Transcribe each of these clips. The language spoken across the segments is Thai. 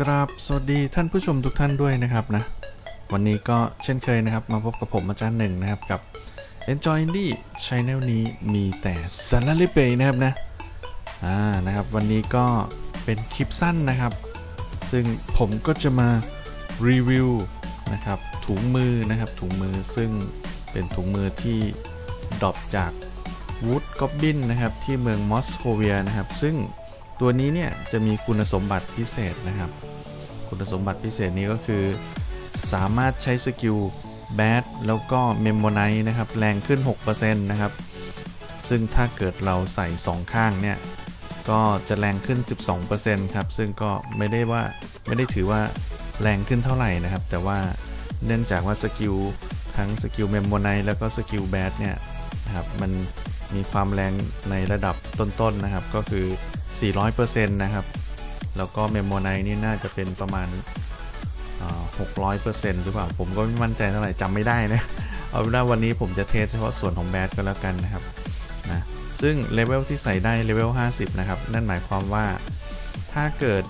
กราบสวัสดีท่านผู้ชมทุกท่านด้วยนะครับนะ วันนี้ก็เช่นเคยนะครับ มาพบกับผมอาจารย์หนึ่งนะครับกับ Enjoy Indie Channel นี้มีแต่สาระเลเปยนะครับนะอ่านะครับ วันนี้ก็เป็นคลิปสั้นนะครับ ซึ่งผมก็จะมารีวิวนะครับถุงมือนะครับถุงมือซึ่งเป็นถุงมือที่ดรอปจากวูดกอบบินนะครับที่เมืองมอสโคเวียนะครับ ซึ่งตัวนี้เนี่ยจะมีคุณสมบัติพิเศษนะครับ คุณสมบัติพิเศษนี้ก็คือ สามารถใช้สกิลแบดแล้วก็เมมโมไนนะครับ แรงขึ้น 6%นะครับ ซึ่งถ้าเกิดเราใส่ 2 ข้างเนี่ย ก็จะแรงขึ้น 12%ครับ ซึ่งก็ไม่ได้ว่าไม่ได้ถือว่าแรงขึ้นเท่าไหร่นะครับ แต่ว่าเนื่องจากว่าสกิลทั้งสกิลเมมโมไนแล้วก็สกิลแบดเนี่ยนะครับมันมีความแรงในระดับต้นๆนะครับ ก็คือ 400%นะครับ แล้วก็เมมโมไนนี่น่าจะเป็นประมาณ600%หรือเปล่า ผมก็ไม่มั่นใจเท่าไหร่จำไม่ได้นะ เอาเป็นว่าวันนี้ผมจะเทสเฉพาะส่วนของแบดก็แล้วกันนะครับนะซึ่งเลเวลที่ใส่ได้เลเวล50 นะครับ นั่นหมายความว่าถ้าเกิด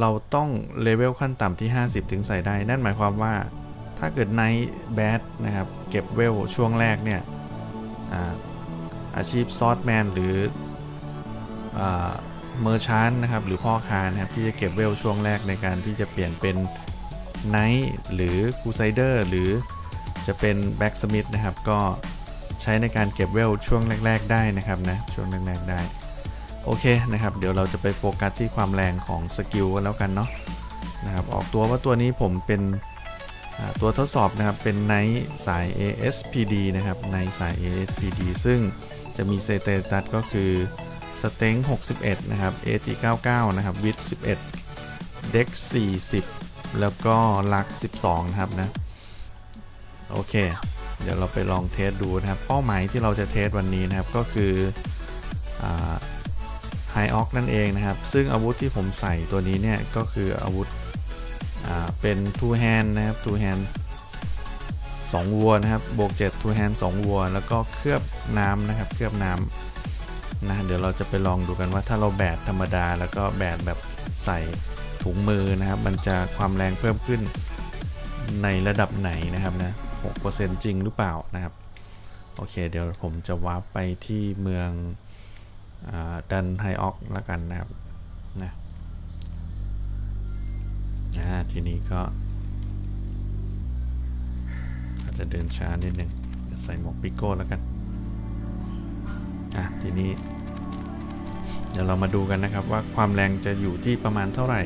เราต้องเลเวลขั้นต่ำที่ 50 ถึงใส่ได้ นั่นหมายความว่าถ้าเกิดไนท์แบดนะครับ เก็บเวลช่วงแรกเนี่ยอาอาชีพซอสแมนหรือ เมอร์ชานนะครับหรือพ่อค้านะครับที่จะเก็บเวลช่วงแรกในการที่จะเปลี่ยนเป็นไนท์หรือคูไซเดอร์หรือจะเป็นแบ็กสมิธนะครับก็ใช้ในการเก็บเวลช่วงแรก ๆ ได้นะครับนะช่วงแรกๆได้โอเคนะครับเดี๋ยวเราจะไปโฟกัสที่ความแรงของสกิลกันแล้วกันเนาะนะครับออกตัวว่าตัวนี้ผมเป็นตัวทดสอบนะครับเป็นไนท์สาย ASPD นะครับในสาย ASPD ซึ่งจะมีเซเตตัสก็คือ สเต็ง61 นะครับ AG 99 นะครับ วิด11 เด็ก40 แล้วก็ลัก 12 นะครับนะ โอเค เดี๋ยวเราไปลองเทสดูนะครับ เป้าหมายที่เราจะเทสวันนี้นะครับก็คือไฮออกนั่นเองนะครับ ซึ่งอาวุธที่ผมใส่ตัวนี้เนี่ย ก็คืออาวุธเป็นทูแฮนนะครับทูแฮนสองวัวนะครับ บวก7ทูแฮนสองวัว แล้วก็เคลือบน้ำนะครับ เคลือบน้ำ นะเดี๋ยวเราจะไปลองดูกันว่าถ้าเราแบดธรรมดา แล้วก็แบดแบบใส่ถุงมือนะครับ มันจะความแรงเพิ่มขึ้นในระดับไหนนะครับนะ6%จริงหรือเปล่านะครับ โอเค เดี๋ยวผมจะวาร์ปไปที่เมืองดันไฮออกแล้วกันนะครับนะนะทีนี้ก็ อาจจะเดินช้านิดนึงใส่หมวกปิโก้แล้วกัน อะทีนี้ เดี๋ยวเรามาดูกันนะครับว่าความแรงจะอยู่ที่ประมาณเท่าไหร่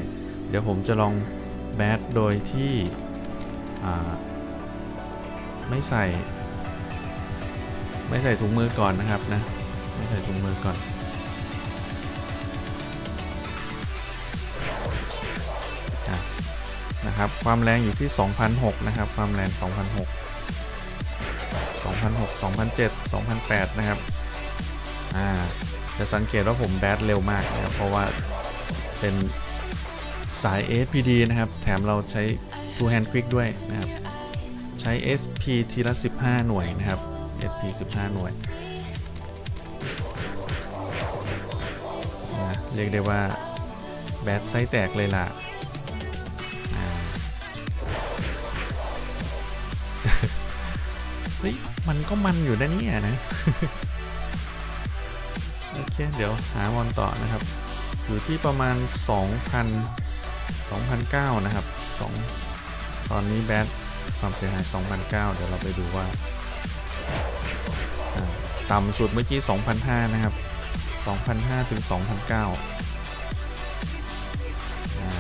เดี๋ยวผมจะลองแบดโดยที่ไม่ใส่ ไม่ใส่ถุงมือก่อนนะครับนะไม่ใส่ถุงมือก่อนนะครับความแรงอยู่ที่ 2,006 นะครับ ความแรง 2,006 2,006 2,007 2,008 นะครับ อ่าจะสังเกตว่าผมแบดเร็วมากนะครับเพราะว่าเป็นสาย SPD นะครับ แถมเราใช้ two hand quick ด้วยนะครับ ใช้ SP ทีละ 15 หน่วยนะครับ SP 15 หน่วยนะเรียกได้ว่าแบดไซส์แตกเลยล่ะเฮ้ยมันก็มันอยู่ด้านนี้นะ เคเดี๋ยวหามอนต่อนะครับ อยู่ที่ประมาณ 2,000 2,009นะครับ2ตอนนี้แบทความเสียหาย2,009เดี๋ยวเราไปดูว่า ต่ำสุดเมื่อกี้2,005นะครับ2,005ถึง2,009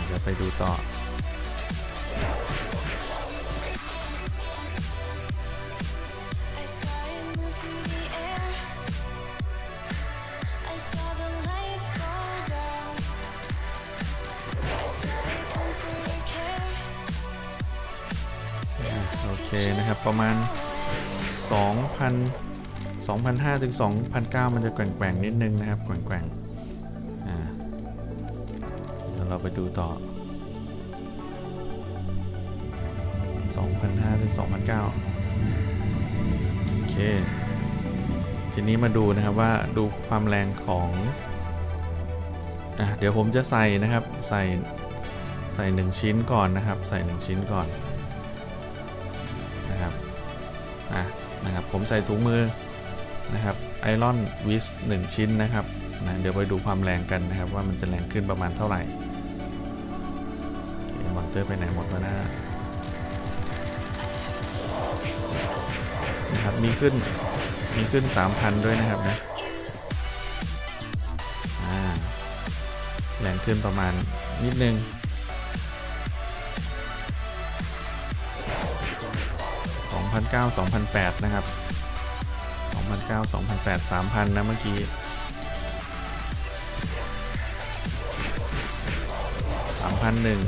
เดี๋ยวไปดูต่อ นะครับ ประมาณ 2,000 2,500ถึง2,900มันจะแกว่งๆนิดนึงนะครับแกว่งๆอ่าเดี๋ยวเราไปดูต่อ 2,500ถึง2,900โอเค ทีนี้มาดูนะครับว่าดูความแรงของอะเดี๋ยวผมจะใส่นะครับใส่ใส่หนึ่งชิ้นก่อนนะครับ ใส่หนึ่งชิ้นก่อน ผมใส่ถุงมือนะครับไอรอนวิสหนึ่งชิ้นนะครับนะเดี๋ยวไปดูความแรงกันนะครับว่ามันจะแรงขึ้นประมาณเท่าไหร่โอเคมอนเตอร์ไปไหนหมดวะนะนะครับมีขึ้นมีขึ้น 3,000 ด้วยนะครับนะแรงขึ้นประมาณนิดนึง2009 2008นะครับ 2009 2008 3,000 นะเมื่อกี้3,001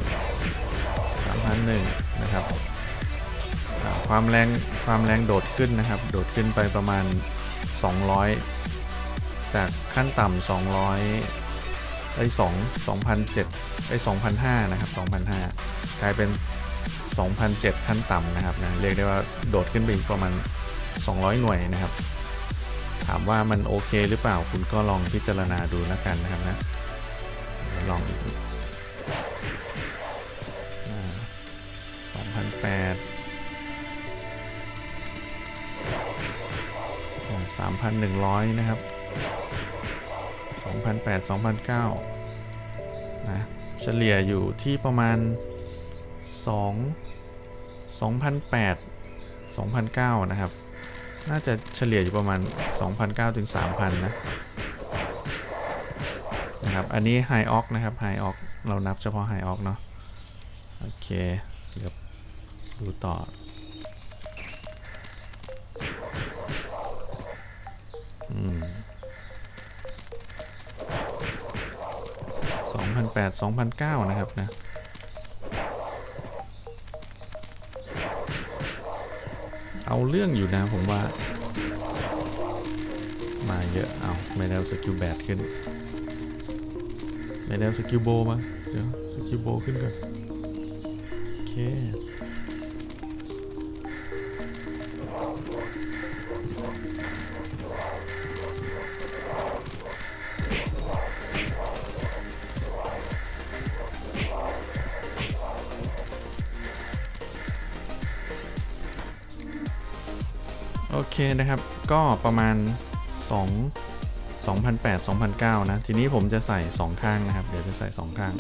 3,001นะครับ ความแรงความแรงโดดขึ้นนะครับ โดดขึ้นไปประมาณ 200 จากขั้นต่ำ200ไอ้2 2,007ไอ้2,005นะครับ2,005กลายเป็น 2,007 ขั้นต่ำนะครับนะเรียกได้ว่าโดดขึ้นไปอีกประมาณ 200 หน่วยนะครับามว่ามันโอเคหรือเปล่าคุณก็ลองพิจารณาดูแล้วกันนะครับนะเดี๋ยวลองอีก2008 3,100นะครับ2008 2009นะเฉลี่ยอยู่ที่ประมาณ2 2008 2009นะครับ น่าจะเฉลี่ยอยู่ประมาณ2,009ถึง3,000 นะนะครับ อันนี้ High Ox นะครับ High Ox เรานับเฉพาะ High Ox เนาะโอเคเดี๋ยวดูต่อ อืม2008 2009นะครับนะ เอาเรื่องอยู่นะผมว่า มาเยอะ เอาไม่ได้วสกิลแบดขึ้น ไม่ได้วสกิลโบมา เดี๋ยวสกิลโบขึ้นก่อน โอเค เคนะครับ ก็ประมาณ 2 2008 2009 นะ ทีนี้ผมจะใส่ 2 ข้างนะครับ เดี๋ยวจะใส่ 2 ข้าง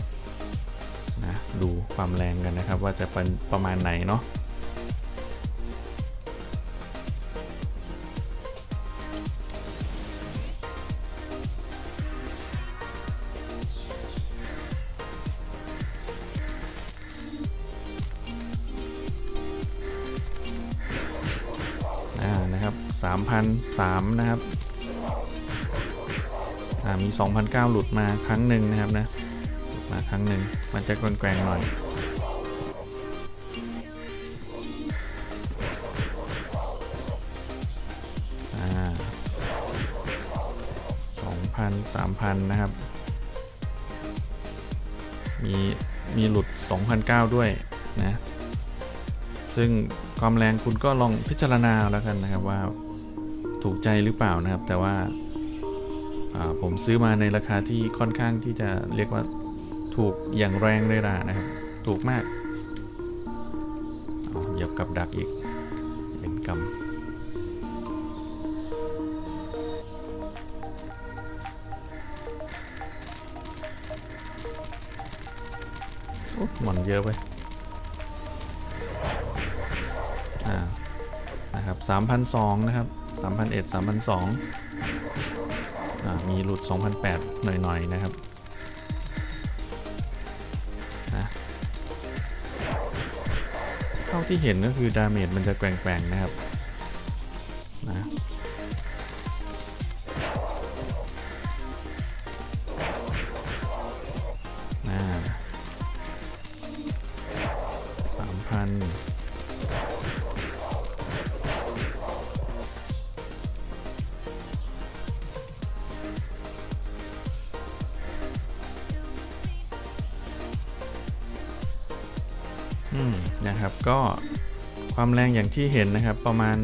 นะ ดูความแรงกันนะครับ ว่าจะเป็นประมาณไหนเนาะ 3,003นะครับอ่ามี 2,009 หลุดมาครั้งหนึ่งนะครับนะมาครั้งหนึ่งมันจะแกว่งๆหน่อยอ่า2,000 3,000 นะครับ มี มีหลุด 2,009 ด้วยนะ ซึ่ง ความแรงคุณก็ลองพิจารณาแล้วกันนะครับว่าถูกใจหรือเปล่านะครับ แต่ว่าาผมซื้อมาในราคาที่ค่อนข้างที่จะเรียกว่าถูกอย่างแรงเลยล่ะนะครับ ถูกมากเหยียบกับดักอีกเป็นกรรมหมอนเยอะไป 3,002นะครับ3,001 3,002อ่ามีหลุด 2,008 หน่อยๆ นะครับนะเท่าที่เห็นก็คือดาเมจมันจะแกว่งๆ นะครับนะ นะครับก็ความแรงอย่างที่เห็นนะครับประมาณ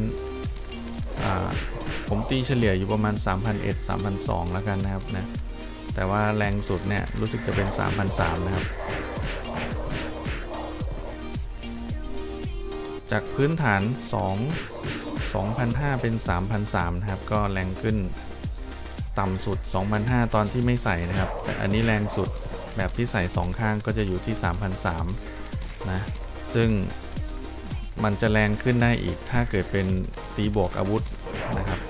าผมตีเฉลี่ยอยู่ประมาณ 3,001 3,002 แล้วกันนะครับนะแต่ว่าแรงสุดเนี่ยรู้สึกจะเป็น 3,003 นะครับ จากพื้นฐาน 2 2,005 เป็น 3,003 นะครับ ก็แรงขึ้นต่ำสุด 2,005 ตอนที่ไม่ใส่นะครับ แต่อันนี้แรงสุดแบบที่ใส่ 2 ข้างก็จะอยู่ที่ 3,003 นะ ซึ่งมันจะแรงขึ้นได้อีก ถ้าเกิดเป็นตีบวกอาวุธนะครับ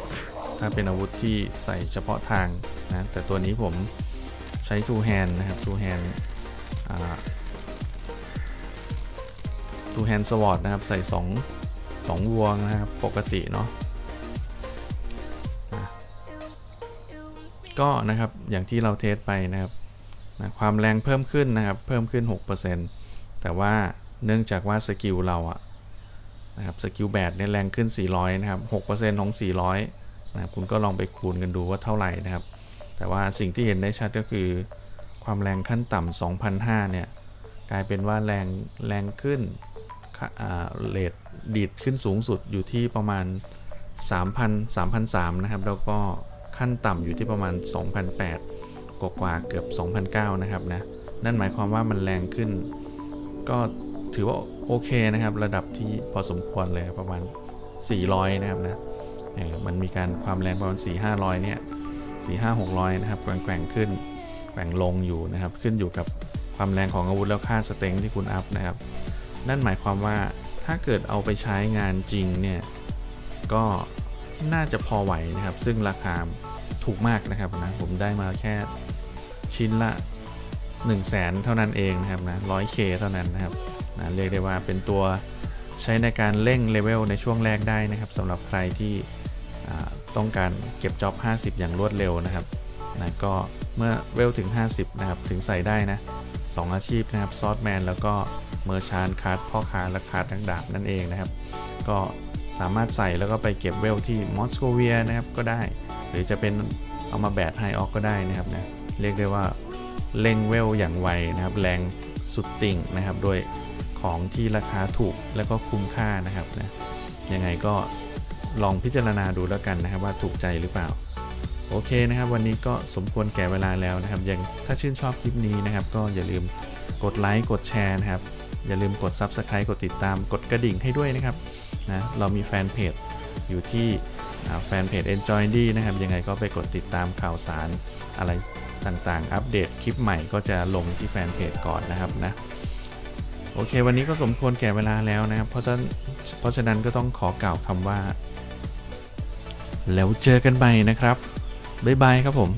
ถ้าเป็นอาวุธที่ใส่เฉพาะทางนะแต่ตัวนี้ผมใช้ two hand นะครับ two hand อ่า two hand sword นะครับ ใส่ 2 2วงนะครับ ปกติเนาะอะก็นะครับอย่างที่เราเทสไปนะครับนะความแรงเพิ่มขึ้นนะครับ เพิ่มขึ้น 6%แต่ว่า เนื่องจากว่าสกิลเราอะนะครับสกิลแบดเนี่ยแรงขึ้น 400 นะครับ 6%ของ 400 นะครับคุณก็ลองไปคูณกันดูว่าเท่าไหร่นะครับ แต่ว่าสิ่งที่เห็นได้ชัดก็คือ ความแรงขั้นต่ำ2,005เนี่ย กลายเป็นว่าแรงแรงขึ้นเลทดีดขึ้นสูงสุดอยู่ที่ประมาณ 3,000 3,003นะครับ แล้วก็ขั้นต่ำอยู่ที่ประมาณ 2,008กว่ากว่าเกือบ 2,009นะครับนะ นั่นหมายความว่ามันแรงขึ้นก็ ถือว่าโอเคนะครับ ระดับที่พอสมควรเลยประมาณ 400 นะครับนะมันมีการความแรงประมาณ 4 500 เนี่ย 4 5 600 นะครับแกว่งขึ้นแกว่งลงอยู่นะครับ ขึ้นอยู่กับความแรงของอาวุธแล้วค่าสเต็งที่คุณอัพนะครับ นั่นหมายความว่าถ้าเกิดเอาไปใช้งานจริงเนี่ย ก็น่าจะพอไหวนะครับ ซึ่งราคาถูกมากนะครับนะผมได้มาแค่ชิ้นละ 1 0 0 0 0แสนเท่านั้นเองนะครับนะ 100k เท่านั้นนะครับ นะเรียกได้ว่าเป็นตัวใช้ในการเร่งเลเวลในช่วงแรกได้นะครับสำหรับใครที่ต้องการเก็บจ็อบ 50 อย่างรวดเร็วนะครับนะก็เมื่อเวลถึง 50 นะครับ ถึงใส่ได้นะ 2 อาชีพนะครับซอสแมนแล้วก็เมอร์ชานคาร์ดพ่อค้าและคาร์ดทั้งดาบนั่นเองนะครับ ก็สามารถใส่แล้วก็ไปเก็บเวลที่มอสโกเวียนะครับก็ได้ หรือจะเป็นเอามาแบดไฮออกก็ได้นะครับนะเรียกได้ว่าเล่งเวลอย่างไวนะครับ แรงสุดติ่งนะครับโดย ของที่ราคาถูกและก็คุ้มค่านะครับนะยังไงก็ลองพิจารณาดูแล้วกันนะครับว่าถูกใจหรือเปล่า โอเคนะครับ วันนี้ก็สมควรแก่เวลาแล้วนะครับยังถ้าชื่นชอบคลิปนี้นะครับ ก็อย่าลืมกดไลค์กดแชร์นะครับ อย่าลืมกด Subscribe กดติดตามกดกระดิ่งให้ด้วยนะครับนะเรามีแฟนเพจอยู่ที่แฟนเพจ Enjoy D นะครับ ยังไงก็ไปกดติดตามข่าวสารอะไรต่างๆ อัปเดตคลิปใหม่ก็จะลงที่แฟนเพจก่อนนะครับนะ โอเค วันนี้ก็สมควรแก่เวลาแล้วนะครับ เพราะฉะนั้นเพราะฉะนั้นก็ต้องขอกล่าวคำว่า แล้วเจอกันใหม่นะครับ บ๊ายบายครับผม